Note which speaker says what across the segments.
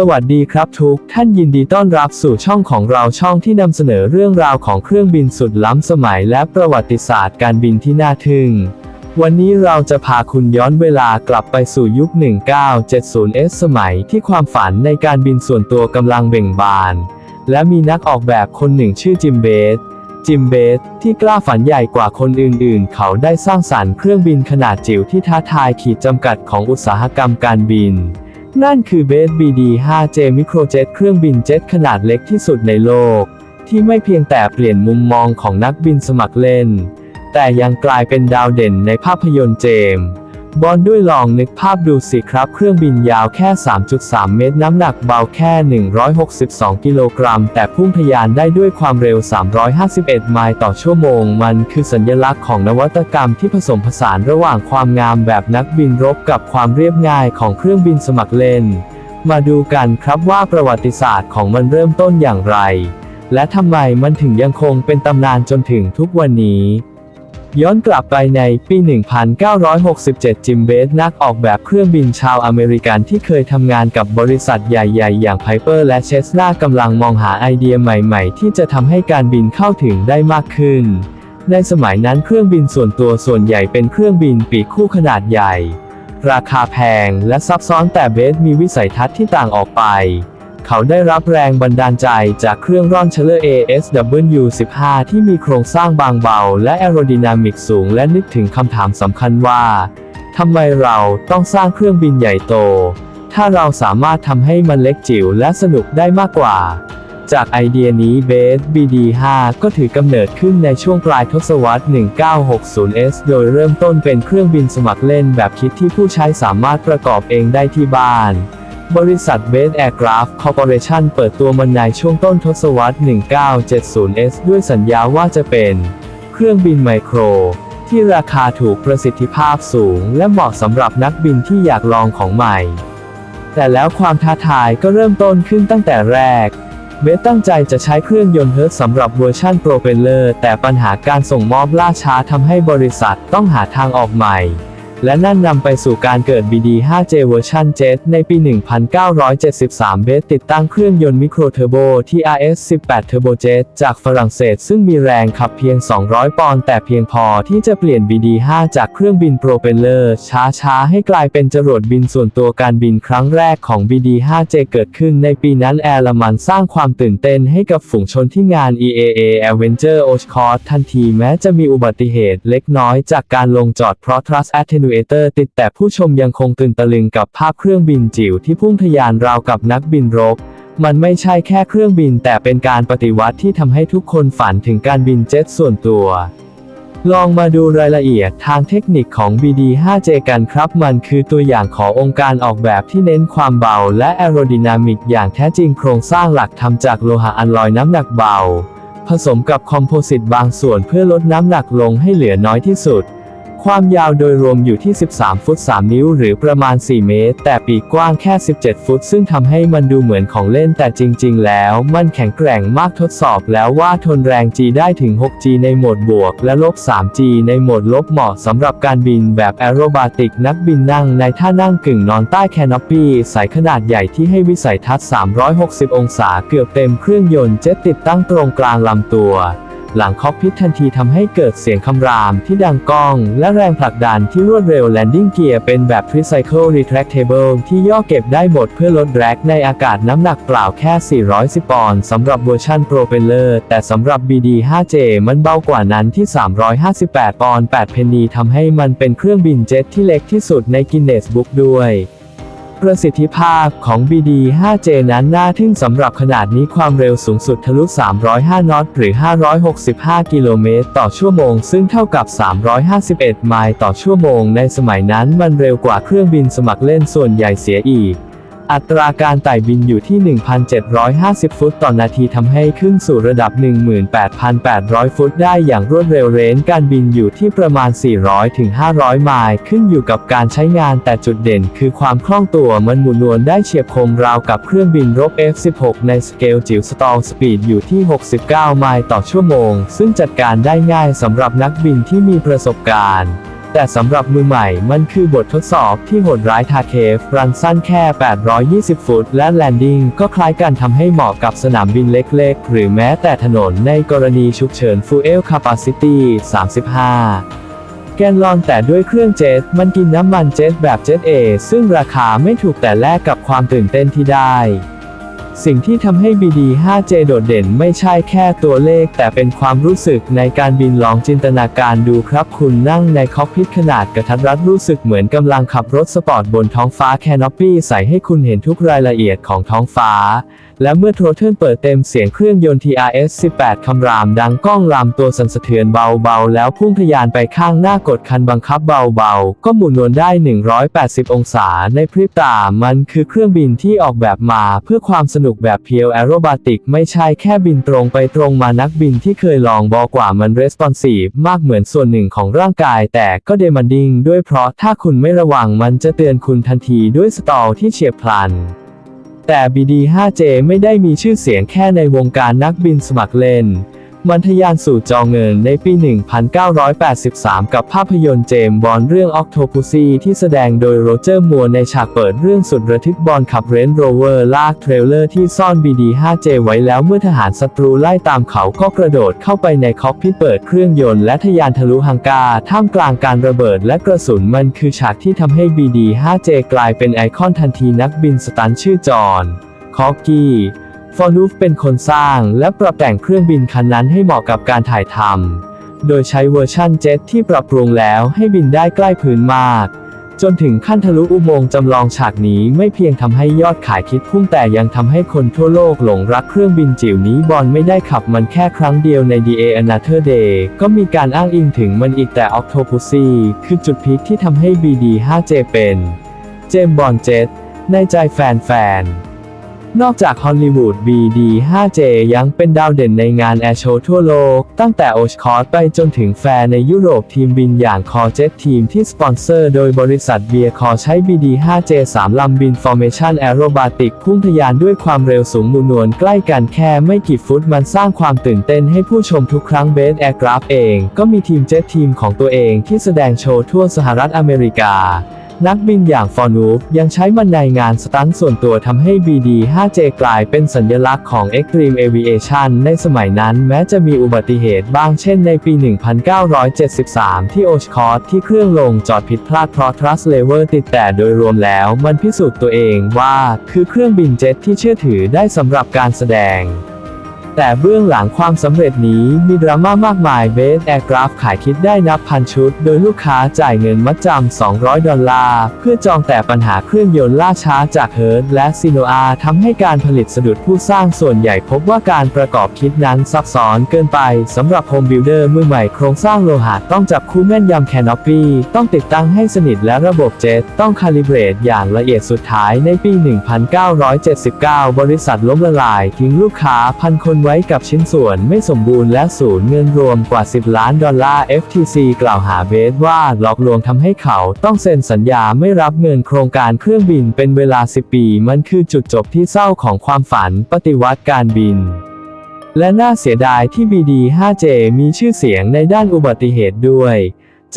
Speaker 1: สวัสดีครับทุกท่านยินดีต้อนรับสู่ช่องของเราช่องที่นำเสนอเรื่องราวของเครื่องบินสุดล้ำสมัยและประวัติศาสตร์การบินที่น่าทึ่ง วันนี้เราจะพาคุณย้อนเวลากลับไปสู่ยุค 1970s สมัยที่ความฝันในการบินส่วนตัวกำลังเบ่งบาน และมีนักออกแบบคนหนึ่งชื่อจิมเบสจิมเบสที่กล้าฝันใหญ่กว่าคนอื่นๆ เขาได้สร้างสรรค์เครื่องบินขนาดจิ๋วที่ท้าทายขีดจำกัดของอุตสาหกรรมการบิน นั่นคือเบส BD-5J Microjet เครื่องบินเจ็ตขนาดเล็กที่สุดในโลก ที่ไม่เพียงแต่เปลี่ยนมุมมองของนักบินสมัครเล่น แต่ยังกลายเป็นดาวเด่นในภาพยนตร์เจมส์ บอลด้วยลองนึกภาพดูสิครับ เครื่องบินยาวแค่ 3.3 เมตร น้ำหนักเบาแค่ 162 กิโลกรัม แต่พุ่งทะยานได้ด้วยความเร็ว 351 ไมล์ต่อชั่วโมง มันคือสัญลักษณ์ของนวัตกรรมที่ผสมผสานระหว่างความงามแบบนักบินรบกับความเรียบง่ายของเครื่องบินสมัครเล่น มาดูกันครับว่าประวัติศาสตร์ของมันเริ่มต้นอย่างไร และทำไมมันถึงยังคงเป็นตำนานจนถึงทุกวันนี้ ย้อนกลับไปในปี 1967 จิมเบสนักออกแบบเครื่องบินชาวอเมริกันที่เคยทำงานกับบริษัทใหญ่ๆ อย่างไพเปอร์และเชสนากำลังมองหาไอเดียใหม่ๆ ที่จะทำให้การบินเข้าถึงได้มากขึ้น ในสมัยนั้นเครื่องบินส่วนตัวส่วนใหญ่เป็นเครื่องบินปีกคู่ขนาดใหญ่ ราคาแพงและซับซ้อนแต่เบสมีวิสัยทัศน์ที่ต่างออกไป เขาได้รับแรงบันดาลใจจากเครื่องร่อนเชลเลอร์ ASW15 ที่มีโครงสร้างบางเบา และแอโรดินามิกสูง และนึกถึงคำถามสำคัญว่าทำไมเราต้องสร้างเครื่องบินใหญ่โต ถ้าเราสามารถทำให้มันเล็กจิ๋วและสนุกได้มากกว่า จากไอเดียนี้เบส BD5 ก็ถือกำเนิดขึ้นในช่วงปลายทศวรรษ 1960s โดยเริ่มต้นเป็นเครื่องบินสมัครเล่นแบบคิดที่ผู้ใช้สามารถประกอบเองได้ที่บ้าน บริษัท b a s Aircraft Corporation เปิดตัวมันในช่วงต้นทศวรรษ 1970s ด้วยสัญญาว่าจะเป็น เครื่องบินไมโคร ที่ราคาถูกประสิทธิภาพสูง และเหมาะสำหรับนักบินที่อยากลองของใหม่ แต่แล้วความท้าทายก็เริ่มต้นขึ้นตั้งแต่แรกเบสตั้งใจจะใช้เครื่องยนต์เฮิร์ตสำหรับเวอร์ชันโปรเปลเลอร์ แต่ปัญหาการส่งมอบล่าช้าทำให้บริษัทต้องหาทางออกใหม่ และนั่นนำไปสู่การเกิด BD5J เวอร์ชัน7ในปี 1973 เบสติดตั้งเครื่องยนต์มิโครเทอร์โบ TRS-18 Turbojet จากฝรั่งเศส ซึ่งมีแรงขับเพียง 200 ปอนด์แต่เพียงพอที่จะเปลี่ยน BD5 จากเครื่องบินโปรเปลเลอร์ ช้าๆ ให้กลายเป็นจรวดบินส่วนตัวการบินครั้งแรกของ BD5J เกิดขึ้นในปีนั้นแอร์ละมันสร้างความตื่นเต้นให้กับฝูงชนที่งาน EAA Avenger o s c o r ทันทีแม้จะมีอุบัติเหตุเล็กน้อยจากการลงจอดเพราะ Thrust Attenuator ติดแต่ผู้ชมยังคงตื่นตะลึงกับภาพเครื่องบินจิ๋วที่พุ่งทะยานราวกับนักบินรบ มันไม่ใช่แค่เครื่องบินแต่เป็นการปฏิวัติที่ทำให้ทุกคนฝันถึงการบินเจ็ตส่วนตัว ลองมาดูรายละเอียดทางเทคนิคของ BD5J กันครับ มันคือตัวอย่างขององค์การออกแบบที่เน้นความเบาและแอโรดินามิกอย่างแท้จริงโครงสร้างหลักทำจากโลหะอัลลอยน้ำหนักเบา ผสมกับคอมโพสิตบางส่วนเพื่อลดน้ำหนักลงให้เหลือน้อยที่สุด ความยาวโดยรวมอยู่ที่ 13 ฟุต 3 นิ้ว หรือประมาณ 4 เมตร แต่ปีกกว้างแค่ 17 ฟุต ซึ่งทำให้มันดูเหมือนของเล่นแต่จริง ๆ แล้ว มันแข็งแกร่งมากทดสอบแล้วว่าทนแรง G ได้ถึง 6G ในโหมดบวก และลบ 3G ในโหมดลบเหมาะสำหรับการบินแบบแอโรบาติกนักบินนั่งในท่านั่งกึ่งนอนใต้แคนอปปี้สายขนาดใหญ่ที่ให้วิสัยทัศน์ 360 องศาเกือบเต็มเครื่องยนต์เจ็ตติดตั้งตรงกลางลำตัว หลังคอกพิททันทีทำให้เกิดเสียงคำรามที่ดังก้อง และแรงผลักดันที่รวดเร็วแลนดิ้งเกียร์เป็นแบบ Tricycle Retractable ที่ย่อเก็บได้หมดเพื่อลดแรกในอากาศน้ำหนักเปล่าแค่ 410 ปอนด์สำหรับเวอร์ชันโปรเปลเลอร์ แต่สำหรับ BD5J มันเบากว่านั้นที่ 358 ปอนด์8เพนนีทำให้มันเป็นเครื่องบินเจ็ตที่เล็กที่สุดในกินเนสบุ๊กด้วย ประสิทธิภาพของ BD5J นั้นน่าทึ่งสำหรับขนาดนี้ความเร็วสูงสุดทะลุ 305 นอตหรือ 565 กิโลเมตรต่อชั่วโมง ซึ่งเท่ากับ 351 ไมล์ต่อชั่วโมง ในสมัยนั้นมันเร็วกว่าเครื่องบินสมัครเล่นส่วนใหญ่เสียอีก อัตราการไต่บินอยู่ที่ 1,750 ฟุตต่อนาทีทำให้ขึ้นสู่ระดับ 18,800 ฟุตได้อย่างรวดเร็วเรนจ์การบินอยู่ที่ประมาณ 400-500 ไมล์ขึ้นอยู่กับการใช้งานแต่จุดเด่นคือความคล่องตัวมันหมุนวนได้เฉียบคมราวกับเครื่องบินรบ F-16 ในสเกลจิ๋วสตอลสปีดอยู่ที่ 69 ไมล์ต่อชั่วโมง ซึ่งจัดการได้ง่ายสำหรับนักบินที่มีประสบการณ์ แต่สำหรับมือใหม่มันคือบททดสอบที่โหดร้ายทาเคฟ รันสั้นแค่ 820 ฟุต และแลนดิ้งก็คล้ายกันทำให้เหมาะกับสนามบินเล็กๆ หรือแม้แต่ถนนในกรณีฉุกเฉิน Fuel Capacity 35แกนลอนแต่ด้วยเครื่องเจ็ตมันกินน้ำมันเจ็ตแบบเจ็ตเอซึ่งราคาไม่ถูกแต่แลกกับความตื่นเต้นที่ได้ สิ่งที่ทำให้ BD 5J โดดเด่นไม่ใช่แค่ตัวเลข แต่เป็นความรู้สึกในการบินลองจินตนาการดูครับ คุณนั่งในคอกพิทขนาดกระทัดรัดรู้สึกเหมือนกำลังขับรถสปอร์ตบนท้องฟ้าแคนอปปี้ใส่ให้คุณเห็นทุกรายละเอียดของท้องฟ้า และเมื่อโทรเทิร์นเปิดเต็มเสียงเครื่องยนต์ TRS 18 คำรามดังก้องลำตัวสั่นสะเทือนเบาๆ แล้วพุ่งทะยานไปข้างหน้ากดคันบังคับเบาๆ ก็หมุนวนได้ 180 องศาในพริบตามันคือเครื่องบินที่ออกแบบมาเพื่อความสนุกแบบเพียวแอโรบาติกไม่ใช่แค่บินตรงไปตรงมานักบินที่เคยลองบอกว่ามันรีส ponsive มากเหมือนส่วนหนึ่งของร่างกาย แต่ก็เดมันดิ้งด้วยเพราะถ้าคุณไม่ระวังมันจะเตือนคุณทันทีด้วยสตอลที่เฉียบพลันแต่ BD5J ไม่ได้มีชื่อเสียงแค่ในวงการนักบินสมัครเล่น มันทะยานสู่จอเงินในปี 1983 กับภาพยนตร์เจมส์บอนเรื่อง Octopussy ที่แสดงโดยโรเจอร์มัวในฉากเปิดเรื่องสุดระทึกบอลขับเรนโรเวอร์ลากเทรลเลอร์ที่ซ่อน BD5J ไว้แล้วเมื่อทหารศัตรูไล่ตามเขาก็กระโดดเข้าไปในคอกพิทเปิดเครื่องยนต์และทะยานทะลุฮังกา ท่ามกลางการระเบิดและกระสุนมันคือฉากที่ทำให้ BD5J กลายเป็นไอคอนทันทีนักบินสตันท์ชื่อจอห์นคอกกี้ ฟอนูฟเป็นคนสร้างและปรับแต่งเครื่องบินคันนั้นให้เหมาะกับการถ่ายทำ โดยใช้เวอร์ชั่นเจ็ตที่ปรับปรุงแล้วให้บินได้ใกล้พื้นมาก จนถึงขั้นทะลุอุโมงค์จำลองฉากนี้ไม่เพียงทำให้ยอดขายคิดพุ่งแต่ยังทำให้คนทั่วโลกหลงรักเครื่องบินจิ๋วนี้บอลไม่ได้ขับมันแค่ครั้งเดียวใน DA Another Day ก็มีการอ้างอิงถึงมันอีกแต่ Octopussy คือจุดพีคที่ทำให้ BD5J เป็น เจมบอลเจ็ตในใจแฟนๆ นอกจากฮอลลีวูด BD5J ยังเป็นดาวเด่นในงานแอร์โชว์ทั่วโลก ตั้งแต่โอชคอร์ไปจนถึงแฟร์ในยุโรปทีมบินอย่างคอเจ็ตทีมที่สปอนเซอร์โดยบริษัทเบียร์คอใช้ BD5J 3 ลำบิน Formation Aerobatic พุ่งทะยานด้วยความเร็วสูงมูนวลใกล้กันแค่ไม่กี่ฟุตมันสร้างความตื่นเต้นให้ผู้ชมทุกครั้งเบสแอร์กราฟเอง ก็มีทีมเจ็ตทีมของตัวเองที่แสดงโชว์ทั่วสหรัฐอเมริกา นักบินอย่างฟอร์นูฟยังใช้มันในงานสตันส่วนตัวทำให้ BD5J กลายเป็นสัญลักษณ์ของ Extreme Aviation ในสมัยนั้นแม้จะมีอุบัติเหตุบ้างเช่นในปี 1973 ที่โอชคอร์ที่เครื่องลงจอดผิดพลาดเพราะ thrust lever ติดแต่โดยรวมแล้วมันพิสูจน์ตัวเองว่า คือเครื่องบินเจ็ตที่เชื่อถือได้สำหรับการแสดง แต่เบื้องหลังความสำเร็จนี้มีดราม่ามากมายเบสแอร์กราฟขายคิดได้นับพันชุด โดยลูกค้าจ่ายเงินมัดจำ 200 ดอลลาร์ เพื่อจองแต่ปัญหาเครื่องยนต์ล่าช้าจากเฮิร์ตและซีโนอาทำให้การผลิตสะดุดผู้สร้างส่วนใหญ่พบว่าการประกอบคิดนั้นซับซ้อนเกินไปสำหรับโฮมบิลเออร์มือใหม่โครงสร้างโลหะต้องจับคู่แม่นยำแคนอปปี้ต้องติดตั้งให้สนิทและระบบเจ็ตต้องคาลิเบรตอย่างละเอียดสุดท้ายในปี 1979 บริษัทล้มละลายทิ้งลูกค้าพันคนไว้กับชิ้นส่วนไม่สมบูรณ์และสูญเงินรวมกว่า 10 ล้านดอลลาร์ FTC กล่าวหาเบสว่าหลอกลวงทำให้เขาต้องเซ็นสัญญาไม่รับเงินโครงการเครื่องบินเป็นเวลา 10 ปี มันคือจุดจบที่เศร้าของความฝันปฏิวัติการบินและน่าเสียดายที่ BD5J มีชื่อเสียงในด้านอุบัติเหตุด้วย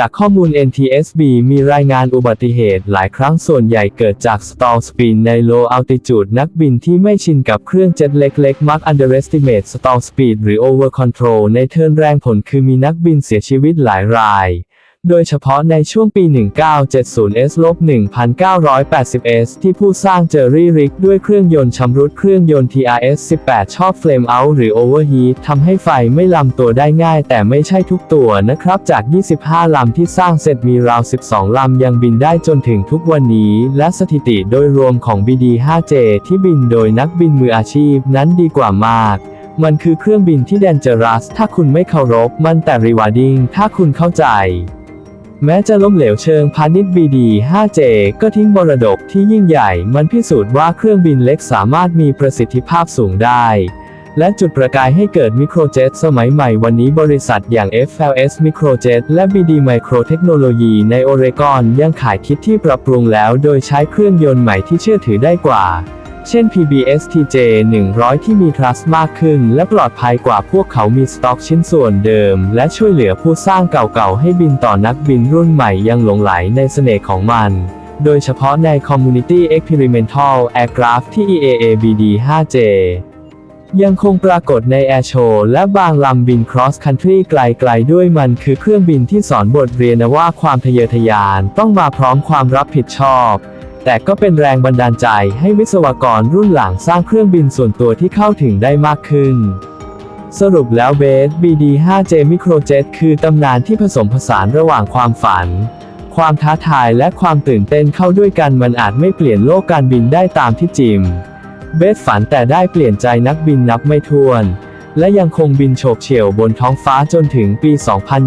Speaker 1: จากข้อมูล NTSB มีรายงานอุบัติเหตุหลายครั้งส่วนใหญ่เกิดจาก stall spin ใน low altitude นักบินที่ไม่ชินกับเครื่องเจ็ตเล็กๆ มัก underestimate stall speed หรือ over control ในเทิร์นแรงผลคือมีนักบินเสียชีวิตหลายราย โดยเฉพาะในช่วงปี 1970S-1980S ที่ผู้สร้างเจอรี่ริกด้วยเครื่องยนต์ชำรุดเครื่องยนต์ TRS 18 ชอบ flame out หรือ overheat ทำให้ไฟไม่ลำตัวได้ง่าย แต่ไม่ใช่ทุกตัวนะครับ จาก 25 ลำที่สร้างเสร็จมีราว 12 ลำยังบินได้จนถึงทุกวันนี้ และสถิติโดยรวมของ BD5J ที่บินโดยนักบินมืออาชีพนั้นดีกว่ามากมันคือเครื่องบินที่แดนเจอรัสถ้าคุณไม่เคารพ มันแต่รีวาร์ดิ้งถ้าคุณเข้าใจ แม้จะล้มเหลวเชิงพาณิชย์ BD 5J ก็ทิ้งมรดกที่ยิ่งใหญ่ มันพิสูจน์ว่าเครื่องบินเล็กสามารถมีประสิทธิภาพสูงได้ และจุดประกายให้เกิดมิโครเจ็ตสมัยใหม่วันนี้บริษัทอย่าง FLS Microjet และ BD Micro Technology ในโอเรกอนยังขายคิดที่ปรับปรุงแล้วโดยใช้เครื่องยนต์ใหม่ที่เชื่อถือได้กว่า เช่น PBS TJ 100 ที่มีทรัสมากขึ้น และปลอดภัยกว่าพวกเขามีสต็อกชิ้นส่วนเดิม และช่วยเหลือผู้สร้างเก่าๆ ให้บินต่อนักบินรุ่นใหม่ยังหลงไหลในเสน่ห์ของมันโดยเฉพาะใน Community Experimental Aircraft ที่ EAABD 5J ยังคงปรากฏใน Air Show และบางลำบิน Cross Country ไกลๆด้วยมันคือเครื่องบินที่สอนบทเรียนว่าความทะเยอทะยานต้องมาพร้อมความรับผิดชอบ แต่ก็เป็นแรงบันดาลใจให้วิศวกรรุ่นหลังสร้างเครื่องบินส่วนตัวที่เข้าถึงได้มากขึ้น สรุปแล้วเบส BD5J Microjet คือตำนานที่ผสมผสานระหว่างความฝัน ความท้าทายและความตื่นเต้นเข้าด้วยกันมันอาจไม่เปลี่ยนโลกการบินได้ตามที่จิม เบสฝันแต่ได้เปลี่ยนใจนักบินนับไม่ถ้วน และยังคงบินโฉบเฉี่ยวบนท้องฟ้าจนถึงปี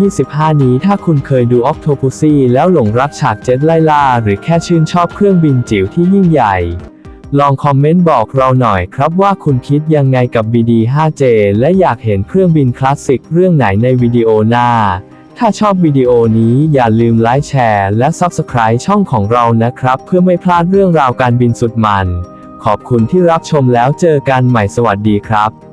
Speaker 1: 2025 นี้ ถ้าคุณเคยดู Octopussy แล้วหลงรักฉากเจ็ตไล่ล่า หรือแค่ชื่นชอบเครื่องบินจิ๋วที่ยิ่งใหญ่ ลองคอมเมนต์บอกเราหน่อยครับว่าคุณคิดยังไงกับ BD5J และอยากเห็นเครื่องบินคลาสสิกเรื่องไหนในวิดีโอหน้า ถ้าชอบวิดีโอนี้อย่าลืมไลค์แชร์ และ Subscribe ช่องของเรานะครับ เพื่อไม่พลาดเรื่องราวการบินสุดมัน ขอบคุณที่รับชมแล้วเจอกันใหม่สวัสดีครับ